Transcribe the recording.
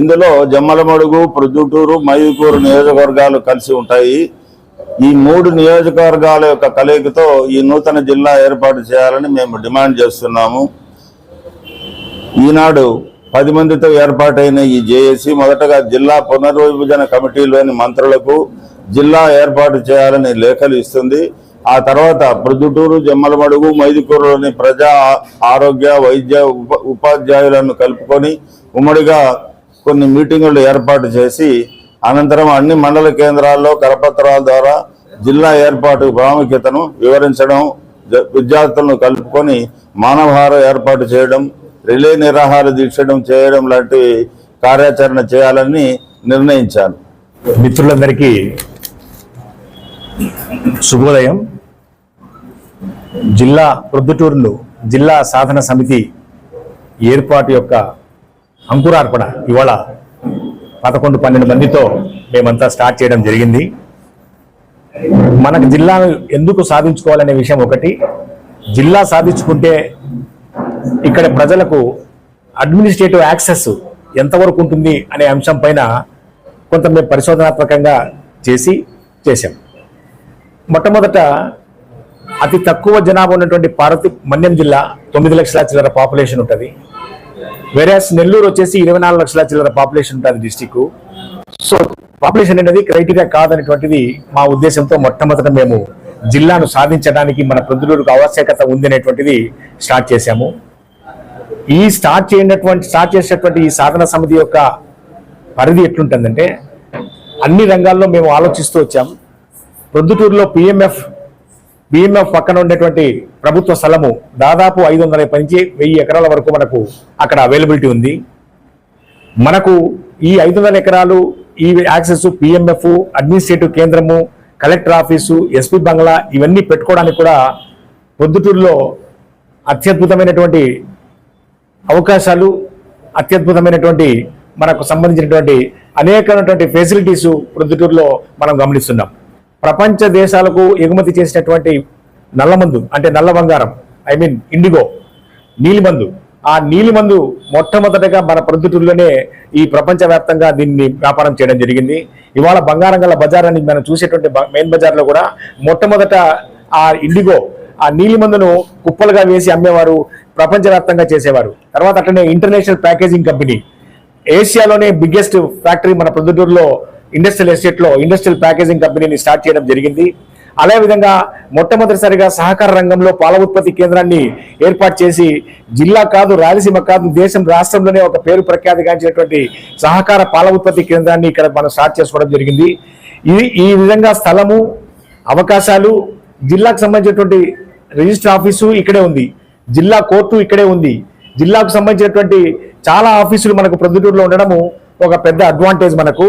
ఇందులో జమ్మలమడుగు ప్రొద్దుటూరు మయూకూరు నియోజకవర్గాలు కలిసి ఉంటాయి. ఈ మూడు నియోజకవర్గాల యొక్క కలయికతో ఈ నూతన జిల్లా ఏర్పాటు చేయాలని మేము డిమాండ్ చేస్తున్నాము. ఈనాడు పది మందితో ఏర్పాటైన ఈ జేఏసీ మొదటగా జిల్లా పునర్విభజన కమిటీలోని మంత్రులకు జిల్లా ఏర్పాటు చేయాలని లేఖలు ఇస్తుంది. ఆ తర్వాత ప్రొద్దుటూరు జమ్మలమడుగు మైదుకూరులోని ప్రజా ఆరోగ్య వైద్య ఉప ఉపాధ్యాయులను కలుపుకొని ఉమ్మడిగా కొన్ని మీటింగులు ఏర్పాటు చేసి అనంతరం అన్ని మండల కేంద్రాల్లో కరపత్రాల ద్వారా జిల్లా ఏర్పాటు ప్రాముఖ్యతను వివరించడం జ- విద్యార్థులను కలుపుకొని మానవహారం ఏర్పాటు చేయడం రిలే నిరాహార దీక్షడం చేయడం లాంటి కార్యాచరణ చేయాలని నిర్ణయించాను మిత్రులందరికీ శుభోదయం. జిల్లా ప్రొద్దుటూరులో జిల్లా సాధన సమితి ఏర్పాటు యొక్క అంకురార్పణ. ఇవాళ పదకొండు పన్నెండు మందితో మేమంతా స్టార్ట్ చేయడం జరిగింది. మనకు జిల్లాను ఎందుకు సాధించుకోవాలనే విషయం ఒకటి. జిల్లా సాధించుకుంటే ఇక్కడ ప్రజలకు అడ్మినిస్ట్రేటివ్ యాక్సెస్ ఎంతవరకు ఉంటుంది అనే అంశం పైన కొంత మేము పరిశోధనాత్మకంగా చేసి చేశాం. మొట్టమొదట అతి తక్కువ జనాభా ఉన్నటువంటి పార్వతి మన్యం జిల్లా తొమ్మిది లక్షల చిల్లర పాపులేషన్ ఉంటుంది. వెరాస్ నెల్లూరు వచ్చేసి ఇరవై నాలుగు లక్షల చిల్లర పాపులేషన్ ఉంటుంది డిస్టిక్ సో పాపులేషన్ అనేది క్రైటీరియా కాదనేటువంటిది మా ఉద్దేశంతో మొట్టమొదట మేము జిల్లాను సాధించడానికి మన ప్రొద్దుటూరుకు ఆవశ్యకత ఉంది అనేటువంటిది స్టార్ట్ చేశాము. ఈ స్టార్ట్ చేయనటువంటి స్టార్ట్ చేసేటువంటి ఈ సాధన సమితి యొక్క పరిధి ఎట్లుంటుందంటే అన్ని రంగాల్లో మేము ఆలోచిస్తూ వచ్చాం. ప్రొద్దుటూరులో పిఎంఎఫ్ బిఎంఎఫ్ పక్కన ఉండేటువంటి ప్రభుత్వ స్థలము దాదాపు ఐదు వందల నుంచి వెయ్యి ఎకరాల వరకు మనకు అక్కడ అవైలబిలిటీ ఉంది. మనకు ఈ ఐదు వందల ఎకరాలు ఈ యాక్సెస్ పిఎంఎఫ్ అడ్మినిస్ట్రేటివ్ కేంద్రము కలెక్టర్ ఆఫీసు ఎస్పీ బంగ్లా ఇవన్నీ పెట్టుకోవడానికి కూడా పొద్దుటూరులో అత్యద్భుతమైనటువంటి అవకాశాలు అత్యద్భుతమైనటువంటి మనకు సంబంధించినటువంటి అనేకమైనటువంటి ఫెసిలిటీస్ ప్రొద్దుటూరులో మనం గమనిస్తున్నాం. ప్రపంచ దేశాలకు ఎగుమతి చేసినటువంటి నల్లమందు అంటే నల్ల బంగారం ఐ మీన్ ఇండిగో నీలిమందు. ఆ నీలిమందు మొట్టమొదటగా మన ప్రొద్దుటూరులోనే ఈ ప్రపంచవ్యాప్తంగా దీన్ని వ్యాపారం చేయడం జరిగింది. ఇవాళ బంగారం గల బజార్ అని మనం చూసేటువంటి మెయిన్ బజార్లో కూడా మొట్టమొదట ఆ ఇండిగో ఆ నీలిమందును కుప్పలుగా వేసి అమ్మేవారు ప్రపంచవ్యాప్తంగా చేసేవారు. తర్వాత అట్లనే ఇంటర్నేషనల్ ప్యాకేజింగ్ కంపెనీ ఏషియాలోనే బిగ్గెస్ట్ ఫ్యాక్టరీ మన ప్రొద్దుటూరులో ఇండస్ట్రియల్ ఎస్టేట్లో ఇండస్ట్రియల్ ప్యాకేజింగ్ కంపెనీని స్టార్ట్ చేయడం జరిగింది. అదే విధంగా మొట్టమొదటిసారిగా సహకార రంగంలో పాల ఉత్పత్తి కేంద్రాన్ని ఏర్పాటు చేసి జిల్లా కాదు రాయలసీమ కాదు దేశం రాష్ట్రంలోనే ఒక పేరు ప్రఖ్యాతిగాంచినటువంటి సహకార పాల ఉత్పత్తి కేంద్రాన్ని ఇక్కడ మనం స్టార్ట్ చేసుకోవడం జరిగింది. ఈ ఈ విధంగా స్థలము అవకాశాలు జిల్లాకు సంబంధించినటువంటి రిజిస్టర్ ఆఫీసు ఇక్కడే ఉంది. జిల్లా కోర్టు ఇక్కడే ఉంది. జిల్లాకు సంబంధించినటువంటి చాలా ఆఫీసులు మనకు ప్రొద్దుటూరులో ఉండడము ఒక పెద్ద అడ్వాంటేజ్ మనకు.